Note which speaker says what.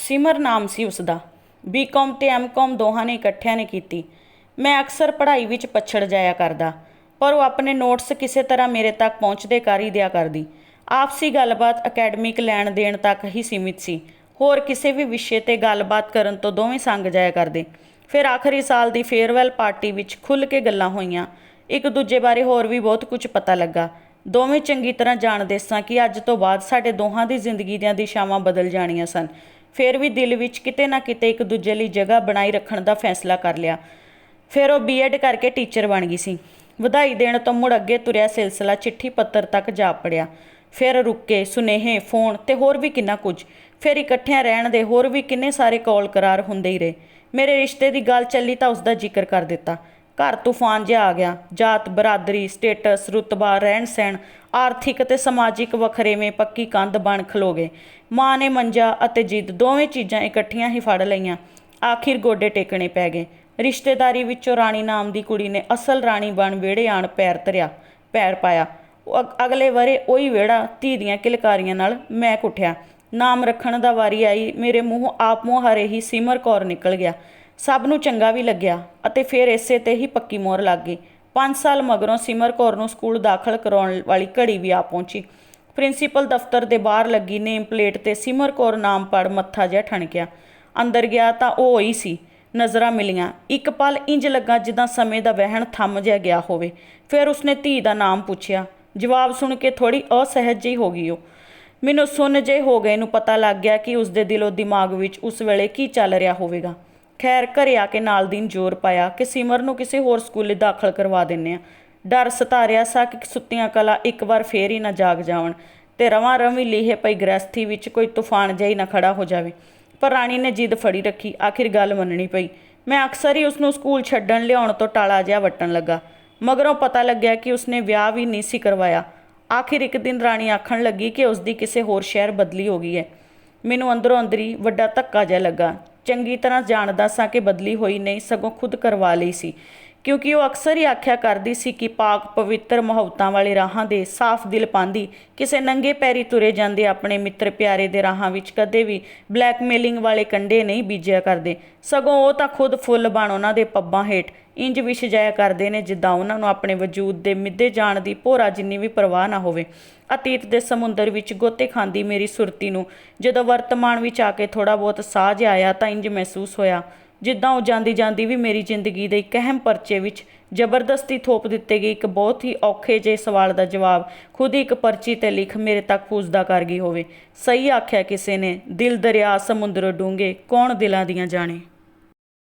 Speaker 1: ਸਿਮਰ ਨਾਮ ਸੀ ਉਸ ਦਾ ਬੀਕਾਮ ਤੇ ਐਮਕਾਮ ਦੋਹਾਂ ਨੇ ਇਕੱਠਿਆਂ ਨੇ ਕੀਤੀ। ਮੈਂ ਅਕਸਰ ਪੜ੍ਹਾਈ ਵਿੱਚ ਪਛੜ ਜਾਇਆ ਕਰਦਾ, ਪਰ ਉਹ ਆਪਣੇ ਨੋਟਸ ਕਿਸੇ ਤਰ੍ਹਾਂ ਮੇਰੇ ਤੱਕ ਪਹੁੰਚਦੇ ਕਰ ਹੀ ਦਿਆ ਕਰਦੀ। ਆਪਸੀ ਗੱਲਬਾਤ ਅਕੈਡਮਿਕ ਲੈਣ ਦੇਣ ਤੱਕ ਹੀ ਸੀਮਿਤ ਸੀ। ਹੋਰ ਕਿਸੇ ਵੀ ਵਿਸ਼ੇ ਤੇ ਗੱਲਬਾਤ ਕਰਨ ਤੋਂ ਦੋਵੇਂ ਸੰਗ ਜਾਇਆ ਕਰਦੇ। ਫਿਰ ਆਖਰੀ ਸਾਲ ਦੀ ਫੇਅਰਵੈਲ ਪਾਰਟੀ ਵਿੱਚ ਖੁੱਲ੍ਹ ਕੇ ਗੱਲਾਂ ਹੋਈਆਂ। ਇੱਕ ਦੂਜੇ ਬਾਰੇ ਹੋਰ ਵੀ ਬਹੁਤ ਕੁਝ ਪਤਾ ਲੱਗਾ। ਦੋਵੇਂ ਚੰਗੀ ਤਰ੍ਹਾਂ ਜਾਣਦੇ ਸਾਂ ਕਿ ਅੱਜ ਤੋਂ ਬਾਅਦ ਸਾਡੇ ਦੋਹਾਂ ਦੀ ਜ਼ਿੰਦਗੀ ਦੀਆਂ ਦਿਸ਼ਾਵਾਂ ਬਦਲ ਜਾਣੀਆਂ ਸਨ। ਫਿਰ ਵੀ ਦਿਲ ਵਿੱਚ ਕਿਤੇ ਨਾ ਕਿਤੇ ਇੱਕ ਦੂਜੇ ਲਈ ਜਗ੍ਹਾ ਬਣਾਈ ਰੱਖਣ ਦਾ ਫੈਸਲਾ ਕਰ ਲਿਆ। ਫਿਰ ਉਹ ਬੀਐਡ ਕਰਕੇ ਟੀਚਰ ਬਣ ਗਈ ਸੀ। ਵਧਾਈ ਦੇਣ ਤੋਂ ਮੁੜ ਅੱਗੇ ਤੁਰਿਆ ਸਿਲਸਿਲਾ ਚਿੱਠੀ ਪੱਤਰ ਤੱਕ ਜਾ ਪੜਿਆ। ਫਿਰ ਰੁੱਕੇ, ਸੁਨੇਹੇ, ਫੋਨ ਤੇ ਹੋਰ ਵੀ ਕਿੰਨਾ ਕੁਝ। ਫਿਰ ਇਕੱਠਿਆਂ ਰਹਿਣ ਦੇ ਹੋਰ ਵੀ ਕਿੰਨੇ ਸਾਰੇ ਕੌਲ ਕਰਾਰ ਹੁੰਦੇ ਹੀ ਰਹੇ। ਮੇਰੇ ਰਿਸ਼ਤੇ ਦੀ ਗੱਲ ਚੱਲੀ ਤਾਂ ਉਸ ਦਾ ਜ਼ਿਕਰ ਕਰ ਦਿੱਤਾ। ਘਰ ਤੂਫਾਨ ਜਿਹਾ ਆ ਗਿਆ। ਜਾਤ, ਬਰਾਦਰੀ, ਸਟੇਟਸ, ਰੁਤਬਾ, ਰਹਿਣ ਸਹਿਣ, ਆਰਥਿਕ ਅਤੇ ਸਮਾਜਿਕ ਵਖਰੇਵੇਂ ਪੱਕੀ ਕੰਧ ਬਣ ਖਲੋ ਗਏ। ਮਾਂ ਨੇ ਮੰਜਾ ਅਤੇ ਜਿੱਦ ਦੋਵੇਂ ਚੀਜ਼ਾਂ ਇਕੱਠੀਆਂ ਹੀ ਫੜ ਲਈਆਂ। ਆਖਿਰ ਗੋਡੇ ਟੇਕਣੇ ਪੈ ਗਏ। ਰਿਸ਼ਤੇਦਾਰੀ ਵਿੱਚੋਂ ਰਾਣੀ ਨਾਮ ਦੀ ਕੁੜੀ ਨੇ ਅਸਲ ਰਾਣੀ ਬਣ ਵਿਹੜੇ ਆਣ ਪੈਰ ਧਰਿਆ, ਪੈਰ ਪਾਇਆ। ਅਗਲੇ ਵਰੇ ਉਹੀ ਵਿਹੜਾ ਧੀ ਦੀਆਂ ਕਿਲਕਾਰੀਆਂ ਨਾਲ ਮੈਂ ਕੁੱਟਿਆ ਨਾਮ ਰੱਖਣ ਦਾ ਵਾਰੀ ਆਈ, ਮੇਰੇ ਮੂੰਹ, ਆਪ ਮੁਹਾਰੇ ਹੀ ਸਿਮਰ ਕੌਰ ਨਿਕਲ ਗਿਆ। ਸਭ ਨੂੰ ਚੰਗਾ ਵੀ ਲੱਗਿਆ ਅਤੇ ਫਿਰ ਇਸੇ ਤੇ ਹੀ ਪੱਕੀ ਮੋਹਰ ਲੱਗ ਗਈ। 5 ਸਾਲ ਮਗਰੋਂ ਸਿਮਰ ਕੌਰ ਨੂੰ ਸਕੂਲ ਦਾਖਲ ਕਰਾਉਣ ਵਾਲੀ ਘੜੀ ਵੀ ਆ ਪਹੁੰਚੀ। ਪ੍ਰਿੰਸੀਪਲ ਦਫ਼ਤਰ ਦੇ ਬਾਹਰ ਲੱਗੀ ਨੇਮ ਪਲੇਟ ਤੇ ਸਿਮਰ ਕੌਰ ਨਾਮ ਪੜ ਮੱਥਾ ਜਿਹਾ ਠਣਕਿਆ ਅੰਦਰ ਗਿਆ ਤਾਂ ਉਹ ਹੀ ਸੀ। ਨਜ਼ਰਾਂ ਮਿਲੀਆਂ। ਇੱਕ ਪਲ ਇੰਜ ਲੱਗਾ ਜਿੱਦਾਂ ਸਮੇਂ ਦਾ ਵਹਿਣ ਥੰਮ ਜਿਹਾ ਗਿਆ ਹੋਵੇ। ਫਿਰ ਉਸਨੇ ਧੀ ਦਾ ਨਾਮ ਪੁੱਛਿਆ। ਜਵਾਬ ਸੁਣ ਕੇ ਥੋੜੀ ਅਸਹਿਜ ਜਿਹੀ ਹੋ ਗਈ ਉਹ। ਮੈਨੂੰ ਸੁਣ ਜੇ ਹੋ ਗਏ ਨੂੰ ਪਤਾ ਲੱਗ ਗਿਆ ਕਿ ਉਸਦੇ ਦਿਲੋਂ ਦਿਮਾਗ ਵਿੱਚ ਉਸ ਵੇਲੇ ਕੀ ਚੱਲ ਰਿਹਾ ਹੋਵੇਗਾ। ਖੈਰ, ਘਰੇ ਆ ਕੇ ਨਾਲ ਦਿਨ ਜ਼ੋਰ ਪਾਇਆ ਕਿ ਸਿਮਰ ਨੂੰ ਕਿਸੇ ਹੋਰ ਸਕੂਲੇ ਦਾਖਲ ਕਰਵਾ ਦਿੰਨੇ ਆ ਡਰ ਸਤਾਰਿਆ ਸਾ ਕਿ ਸੁੱਤੀਆਂ ਕਲਾ ਇੱਕ ਵਾਰ ਫੇਰ ਹੀ ਨਾ ਜਾਗ ਜਾਵਣ ਤੇ ਰਵਾਂ ਰਵੀ ਲੀਹੇ ਪਈ ਗ੍ਰਸਥੀ ਵਿੱਚ ਕੋਈ ਤੂਫਾਨ ਜਿਹਾ ਹੀ ਨਾ ਖੜਾ ਹੋ ਜਾਵੇ। ਪਰ ਰਾਣੀ ਨੇ ਜਿੱਦ ਫੜੀ ਰੱਖੀ, ਆਖਿਰ ਗੱਲ ਮੰਨਣੀ ਪਈ। ਮੈਂ ਅਕਸਰ ਹੀ ਉਸ ਨੂੰ ਸਕੂਲ ਛੱਡਣ, ਲਿਆਉਣ ਤੋਂ ਟਾਲਾ ਜਿਹਾ ਵੱਟਣ ਲੱਗਾ। ਮਗਰੋਂ ਪਤਾ ਲੱਗਿਆ ਕਿ ਉਸਨੇ ਵਿਆਹ ਵੀ ਨਹੀਂ ਸੀ ਕਰਵਾਇਆ। ਆਖਿਰ ਇੱਕ ਦਿਨ ਰਾਣੀ ਆਖਣ ਲੱਗੀ ਕਿ ਉਸਦੀ ਕਿਸੇ ਹੋਰ ਸ਼ਹਿਰ ਬਦਲੀ ਹੋ ਗਈ ਹੈ। ਮੈਨੂੰ ਅੰਦਰੋਂ ਅੰਦਰੀ ਵੱਡਾ ਧੱਕਾ ਜਿਹਾ ਲੱਗਾ। ਚੰਗੀ ਤਰ੍ਹਾਂ ਜਾਣਦਾ ਸਾਂ ਕਿ ਬਦਲੀ ਹੋਈ ਨਹੀਂ ਸਗੋਂ ਖੁਦ ਕਰਵਾ ਲਈ ਸੀ। ਕਿਉਂਕਿ ਉਹ ਅਕਸਰ ਹੀ ਆਖਿਆ ਕਰਦੀ ਸੀ ਕਿ ਪਾਕ ਪਵਿੱਤਰ ਮੁਹੱਬਤਾਂ ਵਾਲੇ ਰਾਹਾਂ ਦੇ ਸਾਫ਼ ਦਿਲ ਪਾਉਂਦੀ, ਕਿਸੇ ਨੰਗੇ ਪੈਰੀ ਤੁਰੇ ਜਾਂਦੇ ਆਪਣੇ ਮਿੱਤਰ ਪਿਆਰੇ ਦੇ ਰਾਹਾਂ ਵਿੱਚ ਕਦੇ ਵੀ ਬਲੈਕਮੇਲਿੰਗ ਵਾਲੇ ਕੰਡੇ ਨਹੀਂ ਬੀਜਿਆ ਕਰਦੇ। ਸਗੋਂ ਉਹ ਤਾਂ ਖੁਦ ਫੁੱਲ ਬਣ ਉਹਨਾਂ ਦੇ ਪੱਬਾਂ ਹੇਠ ਇੰਜ ਵਿਛ ਜਾਇਆ ਕਰਦੇ ਨੇ ਜਿੱਦਾਂ ਉਹਨਾਂ ਨੂੰ ਆਪਣੇ ਵਜੂਦ ਦੇ ਮਿੱਦੇ ਜਾਣ ਦੀ ਭੋਰਾ ਜਿੰਨੀ ਵੀ ਪਰਵਾਹ ਨਾ ਹੋਵੇ। ਅਤੀਤ ਦੇ ਸਮੁੰਦਰ ਵਿੱਚ ਗੋਤੇ ਖਾਂਦੀ ਮੇਰੀ ਸੁਰਤੀ ਨੂੰ। ਜਦੋਂ ਵਰਤਮਾਨ ਵਿੱਚ ਆ ਕੇ ਥੋੜਾ ਬਹੁਤ ਸਾਹ ਜਿਹਾ ਆਇਆ ਤਾਂ ਇੰਜ ਮਹਿਸੂਸ ਹੋਇਆ ਜਿੱਦਾਂ ਉਹ ਜਾਂਦੀ ਜਾਂਦੀ ਵੀ ਮੇਰੀ ਜ਼ਿੰਦਗੀ ਦੇ ਇੱਕ ਅਹਿਮ ਪਰਚੇ ਵਿੱਚ ਜ਼ਬਰਦਸਤੀ ਥੋਪ ਦਿੱਤੇ ਗਏ ਇੱਕ ਬਹੁਤ ਹੀ ਔਖੇ ਜਿਹੇ ਸਵਾਲ ਦਾ ਜਵਾਬ, ਖੁਦ ਹੀ ਇੱਕ ਪਰਚੀ ਤੇ ਲਿਖ ਮੇਰੇ ਤੱਕ ਪੁੱਜਦਾ ਕਰ ਗਈ ਹੋਵੇ। ਸਹੀ ਆਖਿਆ ਕਿਸੇ ਨੇ, ਦਿਲ ਦਰਿਆ ਸਮੁੰਦਰ ਡੂੰਘੇ, ਕੌਣ ਦਿਲਾਂ ਦੀਆਂ ਜਾਣੇ?